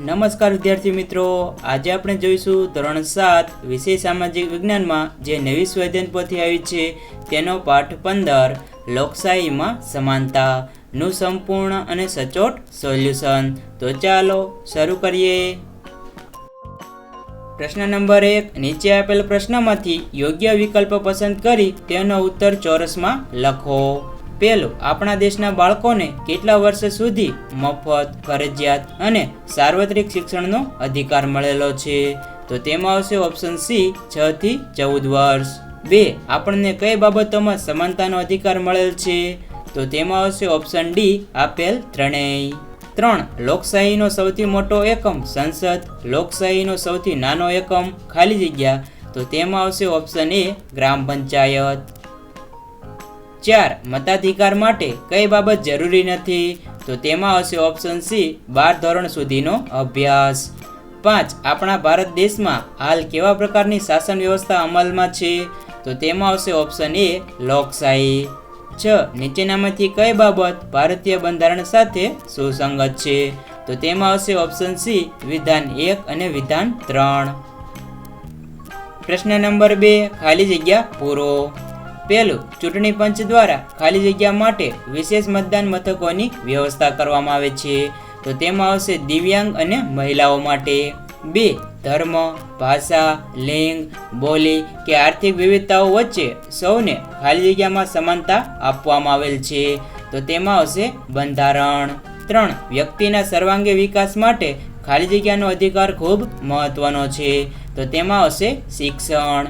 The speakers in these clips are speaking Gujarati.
નમસ્કાર વિદ્યાર્થી મિત્રો. આજે આપણે જોઈશું ધોરણ સાત વિષય સામાજિક વિજ્ઞાનમાં જે નવી સ્વેદન પોથી આવી છે તેનો પાઠ પંદર, લોકશાહીમાં સમાનતા નું સંપૂર્ણ અને સચોટ સોલ્યુશન. તો ચાલો શરૂ કરીએ. પ્રશ્ન નંબર એક, નીચે આપેલ પ્રશ્નમાંથી યોગ્ય વિકલ્પ પસંદ કરી તેનો ઉત્તર ચોરસમાં લખો. પહેલું, આપણા દેશના બાળકોને કેટલા વર્ષ સુધી મફત, ફરજિયાત અને સાર્વત્રિક શિક્ષણનો અધિકાર મળેલો છે? તો તેમાં આવશે ઓપ્શન સી છ થી ચૌદ વર્ષ. બે, આપણને કઈ બાબતોમાં સમાનતાનો અધિકાર મળેલ છે? તો તેમાં આવશે ઓપ્શન ડી આપેલ ત્રણેય. ત્રણ, લોકશાહીનો સૌથી મોટો એકમ, સંસદ. લોકશાહીનો સૌથી નાનો એકમ, ખાલી જગ્યા. તો તેમાં આવશે ઓપ્શન એ ગ્રામ પંચાયત. ચાર મતાધિકાર માટે કઈ બાબત જરૂરી નથી? તો તેમાં આવશે ઓપ્શન સી બાર ધોરણ સુધીનો અભ્યાસ. પાંચ, આપણા ભારત દેશમાં હાલ કેવા પ્રકારની શાસન વ્યવસ્થા અમલમાં છે? તો તેમાં આવશે ઓપ્શન એ લોકશાહી. છ, નીચેનામાંથી કઈ બાબત ભારતીય બંધારણ સાથે સુસંગત છે? તો તેમાં આવશે ઓપ્શન સી વિધાન એક અને વિધાન ત્રણ. પ્રશ્ન નંબર બે, ખાલી જગ્યા પૂરો. પહેલું, ચૂંટણી પંચ દ્વારા ખાલી જગ્યા માટે વિશેષ મતદાન મથકોની વ્યવસ્થા કરવામાં આવે છે. તો તેમાં આવશે દિવ્યાંગ અને મહિલાઓ માટે. બે, ધર્મ, ભાષા, લિંગ, બોલી કે આર્થિક વિવિધતાઓ વચ્ચે સૌને ખાલી જગ્યામાં સમાનતા આપવામાં આવેલ છે. તો તેમાં આવશે બંધારણ. ત્રણ, વ્યક્તિના સર્વાંગી વિકાસ માટે ખાલી જગ્યાનો અધિકાર ખૂબ મહત્વનો છે. તો તેમાં આવશે શિક્ષણ.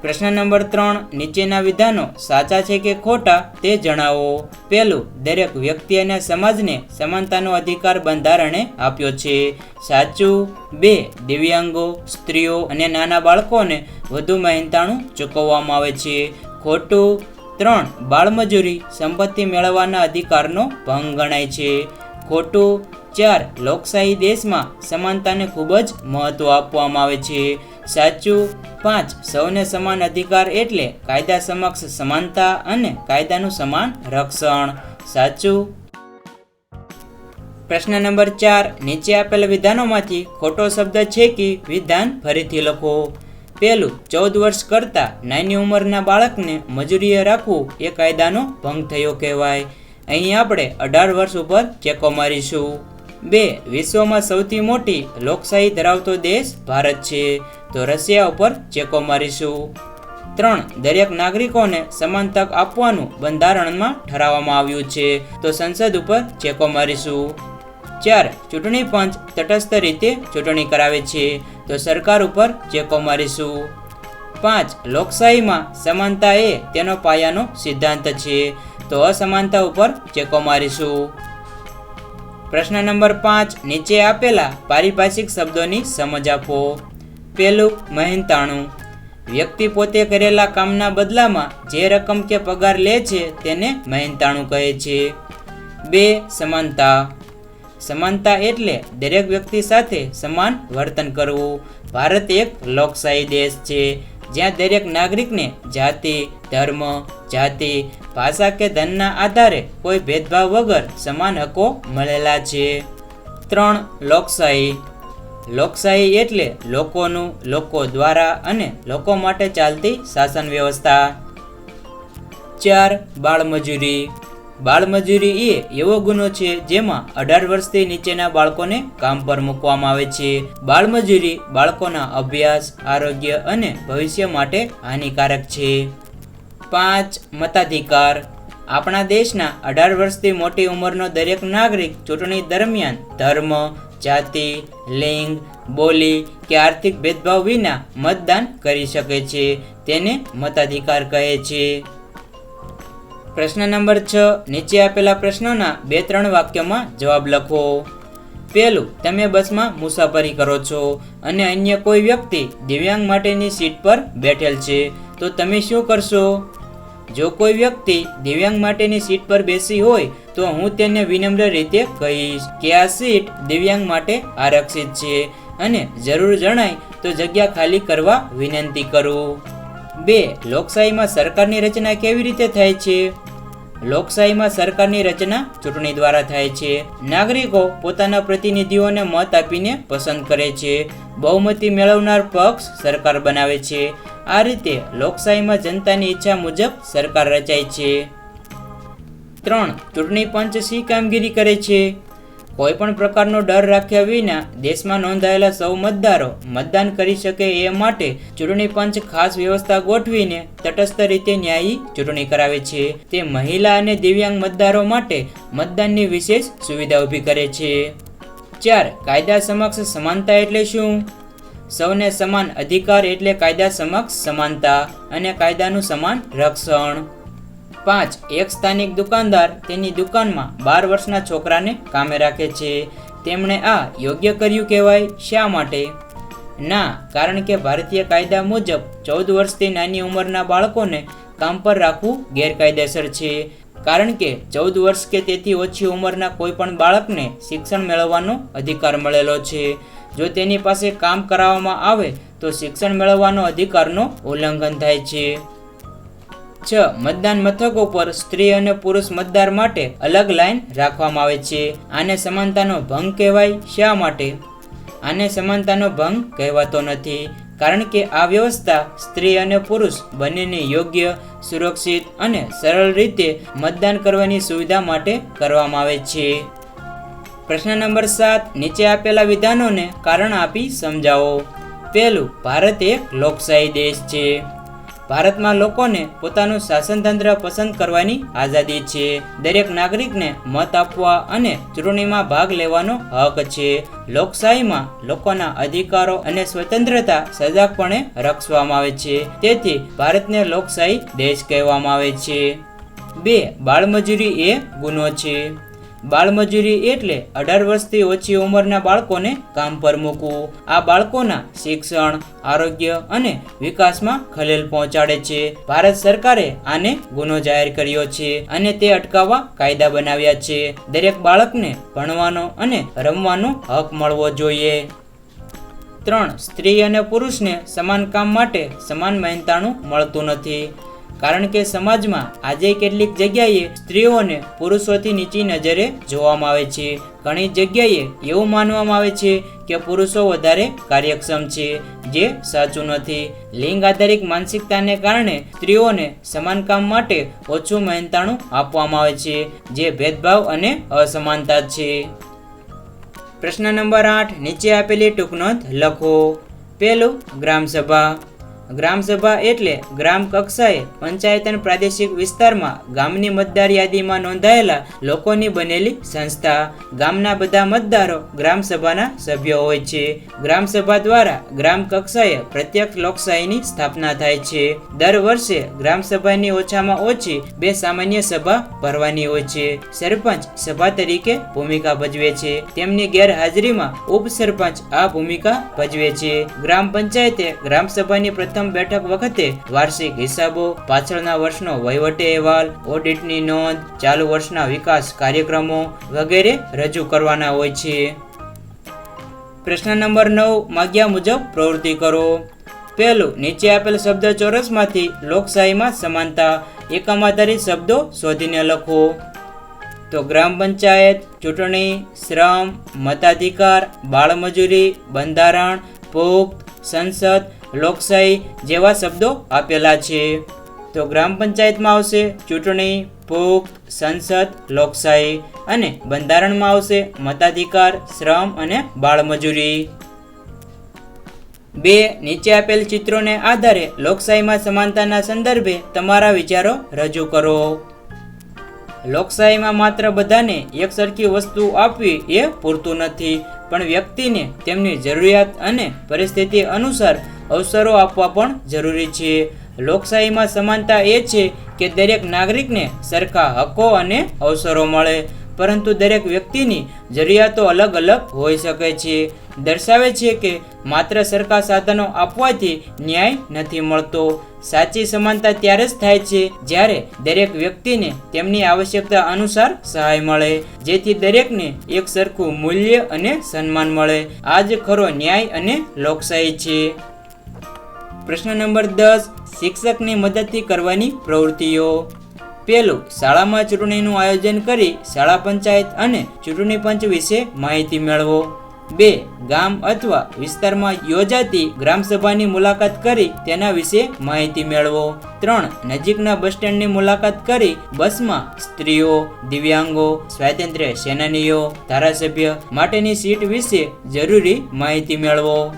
પ્રશ્ન નંબર ત્રણ, નીચેના વિધાનો સાચા છે કે ખોટા તે જણાવો. પહેલું, દરેક વ્યક્તિ અને સમાજને સમાનતાનો અધિકાર બંધારણે આપ્યો છે. સાચું. બે, દિવ્યાંગો, સ્ત્રીઓ અને નાના બાળકોને વધુ મહેનતાણું ચૂકવવામાં આવે છે. ખોટું. ત્રણ, બાળમજૂરી સંપત્તિ મેળવવાના અધિકારનો ભંગ ગણાય છે. ખોટું. ચાર લોકશાહી દેશમાં સમાનતાને ખૂબ જ મહત્વ આપવામાં આવે છે. સાચું, પાંચ, સૌને સમાન અધિકાર એટલે કાયદા સમક્ષ સમાનતા અને કાયદાનું સમાન રક્ષણ. સાચું? પ્રશ્ન નંબર ચાર, નીચે આપેલ વિધાનોમાંથી ખોટો શબ્દ છે કે વિધાન ફરીથી લખો? પહેલું, ચૌદ વર્ષ કરતાં નાની ઉંમરના બાળકને મજૂરીએ રાખવું એ કાયદાનો ભંગ થયો કહેવાય. અહીં આપણે અઢાર વર્ષ ઉપર ચેકો મારીશું. બે વિશ્વમાં સૌથી મોટી લોકશાહી ધરાવતો દેશ ભારત છે. તો રશિયા ઉપર ચેકો મારીશું. ત્રણ, દરેક નાગરિકોને સમાન તક આપવાનું બંધારણમાં ઠરાવવામાં આવ્યું છે. તો સંસદ ઉપર ચેકો મારીશું. ચાર, ચૂંટણી પંચ તટસ્થ રીતે ચૂંટણી કરાવે છે. તો સરકાર ઉપર ચેકો મારીશું. પાંચ, લોકશાહીમાં સમાનતા એ તેનો પાયાનો સિદ્ધાંત છે. તો અસમાનતા ઉપર ચેકો મારીશું. પ્રશ્ન નંબર પાંચ, નીચે આપેલા પારિભાષિક શબ્દોની સમજ આપો. પહેલું મહેનતાણું. વ્યક્તિ પોતે કરેલા કામના બદલામાં જે રકમ કે પગાર લે છે તેને મહેનતાણું કહે છે. બે, સમાનતા. સમાનતા એટલે દરેક વ્યક્તિ સાથે સમાન વર્તન કરવું. ભારત એક લોકશાહી દેશ છે, જ્યાં દરેક નાગરિકને જાતિ, ધર્મ, જાતિ ભાષા કે ધનના આધારે કોઈ ભેદભાવ વગર સમાન હકો મળેલા છે. ત્રણ, લોકશાહી. લોકશાહી એટલે લોકોનું, લોકો દ્વારા અને લોકો માટે ચાલતી શાસન વ્યવસ્થા. ચાર, બાળમજૂરી. બાળમજૂરી એ એવો ગુનો છે જેમાં અઢાર વર્ષથી નીચેના બાળકોને કામ પર મૂકવામાં આવે છે. બાળમજૂરી બાળકોના અભ્યાસ, આરોગ્ય અને ભવિષ્ય માટે હાનિકારક છે. પાંચ મતાધિકાર. આપણા દેશના અઢાર વર્ષથી મોટી ઉંમરનો દરેક નાગરિક ચૂંટણી દરમિયાન ધર્મ, જાતિ, લિંગ, બોલી કે આર્થિક ભેદભાવ વિના મતદાન કરી શકે છે, તેને મતાધિકાર કહે છે. પ્રશ્ન નંબર છ, નીચે આપેલા પ્રશ્નોના બે ત્રણ વાક્યમાં જવાબ લખો. પહેલું, તમે બસમાં મુસાફરી કરો છો અને અન્ય કોઈ વ્યક્તિ દિવ્યાંગ માટેની સીટ પર બેઠેલ છે, તો તમે શું કરશો? જો કોઈ વ્યક્તિ દિવ્યાંગ માટેની સીટ પર બેસી હોય, તો હું તેને વિનમ્ર રીતે કહીશ કે આ સીટ દિવ્યાંગ માટે આરક્ષિત છે અને જરૂર જણાય તો જગ્યા ખાલી કરવા વિનંતી કરું. બે, લોકશાહીમાં સરકારની રચના કેવી રીતે થાય છે? લોકશાહીમાં સરકારની રચના ચૂંટણી દ્વારા થાય છે. નાગરિકો પોતાના પ્રતિનિધિઓને મત આપીને પસંદ કરે છે. બહુમતી મેળવનાર પક્ષ સરકાર બનાવે છે. આ રીતે લોકશાહીમાં જનતાની ઈચ્છા મુજબ સરકાર રચાય છે. ત્રણ, ચૂંટણી પંચ શી કામગીરી કરે છે? કોઈ પણ પ્રકારનો ડર રાખ્યા વિના દેશમાં નોંધાયેલા સૌ મતદારો મતદાન કરી શકે એ માટે ચૂંટણી પંચ ખાસ વ્યવસ્થા ગોઠવીને તટસ્થ રીતે ન્યાયી ચૂંટણી કરાવે છે. તે મહિલા અને દિવ્યાંગ મતદારો માટે મતદાનની વિશેષ સુવિધા ઊભી કરે છે. ચાર, કાયદા સમક્ષ સમાનતા એટલે શું? સૌને સમાન અધિકાર એટલે કાયદા સમક્ષ સમાનતા અને કાયદાનું સમાન રક્ષણ. પાંચ એક સ્થાનિક દુકાનદાર તેની દુકાનમાં બાર વર્ષના છોકરાને કામે રાખે છે. તેમણે આ યોગ્ય કર્યું કહેવાય. શા માટે? ના, કારણ કે ભારતીય કાયદા મુજબ ચૌદ વર્ષથી નાની ઉંમરના બાળકોને કામ પર રાખવું ગેરકાયદેસર છે. કારણ કે ચૌદ વર્ષ કે તેથી ઓછી ઉંમરના કોઈ પણ બાળકને શિક્ષણ મેળવવાનો અધિકાર મળેલો છે. જો તેની પાસે કામ કરાવવામાં આવે તો શિક્ષણ મેળવવાનો અધિકારનો ઉલ્લંઘન થાય છે. છ મતદાન મથકો પર સ્ત્રી અને પુરુષ મતદાર માટે અલગ લાઈન રાખવામાં આવે છે. આને સમાનતાનો ભંગ કહેવાય. શા માટે? આને સમાનતાનો ભંગ કહેવાતો નથી. કારણ કે આ વ્યવસ્થા સ્ત્રી અને પુરુષ બંનેને યોગ્ય, સુરક્ષિત અને સરળ રીતે મતદાન કરવાની સુવિધા માટે કરવામાં આવે છે. પ્રશ્ન નંબર સાત. નીચે આપેલા વિધાનોને કારણ આપી સમજાવો. પહેલું, ભારત એક લોકશાહી દેશ છે. ભારતમાં લોકોને પોતાનું શાસનતંત્ર પસંદ કરવાની આઝાદી છે. દરેક નાગરિકને મત આપવા અને ચૂંટણીમાં ભાગ લેવાનો હક છે. લોકશાહીમાં લોકોના અધિકારો અને સ્વતંત્રતા સજાગપણે રક્ષવામાં આવે છે. તેથી ભારતને લોકશાહી દેશ કહેવામાં આવે છે. બે, બાળમજૂરી એ ગુનો છે. બાળમજૂરી એટલે અઢાર વર્ષથી ઓછી ઉંમરના બાળકોને કામ પર મૂકવું. આ બાળકોના શિક્ષણ, આરોગ્ય અને વિકાસમાં ખલેલ પહોંચાડે છે. ભારત સરકારે આને ગુનો જાહેર કર્યો છે અને તે અટકાવવા કાયદા બનાવ્યા છે. દરેક બાળકને ભણવાનો અને રમવાનો હક મળવો જોઈએ. ત્રણ, સ્ત્રી અને પુરુષને સમાન કામ માટે સમાન મહેનતાણું મળતું નથી. કારણ કે સમાજમાં આજે કેટલીક જગ્યાએ સ્ત્રીઓને પુરુષોથી નીચી નજરે જોવામાં આવે છે. ઘણી જગ્યાએ એવું માનવામાં આવે છે કે પુરુષો વધારે કાર્યક્ષમ છે, જે સાચું નથી. લિંગ આધારિત માનસિકતાને કારણે સ્ત્રીઓને સમાન કામ માટે ઓછું મહેનતાણું આપવામાં આવે છે, જે ભેદભાવ અને અસમાનતા છે. પ્રશ્ન નંબર આઠ, નીચે આપેલી ટૂંકનોંધ લખો. પહેલું ગ્રામસભા. ગ્રામસભા એટલે ગ્રામ કક્ષાએ પંચાયત અને પ્રાદેશિક વિસ્તારમાં ગામની મતદાર યાદીમાં નોંધાયેલા લોકોની બનેલી સંસ્થા. ગામના બધા મતદારો ગ્રામસભાના સભ્યો હોય છે. ગ્રામસભા દ્વારા ગ્રામ કક્ષાએ પ્રત્યક્ષ લોકશાહીની સ્થાપના થાય છે. દર વર્ષે ગ્રામસભાની ઓછામાં ઓછી બે સામાન્ય સભા ભરવાની હોય છે. સરપંચ સભા તરીકે ભૂમિકા ભજવે છે. તેમની ગેરહાજરીમાં ઉપસરપંચ આ ભૂમિકા ભજવે છે. ગ્રામ પંચાયતે ગ્રામસભાની પ્રથમ પ્રથમ બેઠક વખતે વાર્ષિક હિસાબો, પાછળના વર્ષનો વહીવટી અહેવાલ, ઓડિટની નોંધ, ચાલુ વર્ષના વિકાસ કાર્યક્રમો વગેરે રજૂ કરવાના હોય છે. પ્રશ્ન નંબર નવ, માગ્યા મુજબ પ્રવૃત્તિ કરો. પહેલું, નીચે આપેલ શબ્દ ચોરસમાંથી લોકશાહીમાં સમાનતા, એકમ આધારિત શબ્દો શોધીને લખો. તો ગ્રામ પંચાયત, ચૂંટણી, શ્રમ, મતાધિકાર, બાળમજૂરી, બંધારણ પુખ્ત સંસદ લોકશાહી જેવા શબ્દો આપેલા છે. તો ગ્રામ પંચાયતમાં આવશે ચૂંટણી પુખ્ત સંસદ, લોકશાહી અને બંધારણમાં આવશે મતાધિકાર, શ્રમ અને બાળમજૂરી. બે નીચે આપેલ ચિત્રોને આધારે લોકશાહીમાં સમાનતાના સંદર્ભે તમારા વિચારો રજૂ કરો. લોકશાહીમાં માત્ર બધાને એક સરખી વસ્તુ આપવી એ પૂરતું નથી, પણ વ્યક્તિને તેમની જરૂરિયાત અને પરિસ્થિતિ અનુસાર અવસરો આપવા પણ જરૂરી છે. લોકશાહીમાં સમાનતા એ છે કે દરેક નાગરિકને સરખા હકો અને અવસરો મળે, પરંતુ દરેક વ્યક્તિની જરૂરિયાતો અલગ અલગ હોઈ શકે છે. દર્શાવે છે કે માત્ર સરખા સાધનો આપવાથી ન્યાય નથી મળતો. સાચી સમાનતા ત્યારે જ થાય છે જ્યારે દરેક વ્યક્તિને તેમની આવશ્યકતા અનુસાર સહાય મળે, જેથી દરેકને એક સરખું મૂલ્ય અને સન્માન મળે. આ જ ખરો ન્યાય અને લોકશાહી છે. પ્રશ્ન નંબર દસ, શિક્ષકની મદદથી કરવાની પ્રવૃત્તિઓ. પહેલું, શાળામાં ચૂંટણીનું આયોજન કરી શાળા પંચાયત અને ચૂંટણી પંચ વિશે માહિતી મેળવો. બે, ગામ અથવા વિસ્તારમાં યોજાતી ગ્રામસભાની મુલાકાત કરી તેના વિશે માહિતી મેળવો. ત્રણ, નજીકના બસ સ્ટેન્ડની મુલાકાત કરી બસમાં સ્ત્રીઓ, દિવ્યાંગો, સ્વાતંત્ર્ય સેનાનીઓ, ધારાસભ્ય માટેની સીટ વિશે જરૂરી માહિતી મેળવો.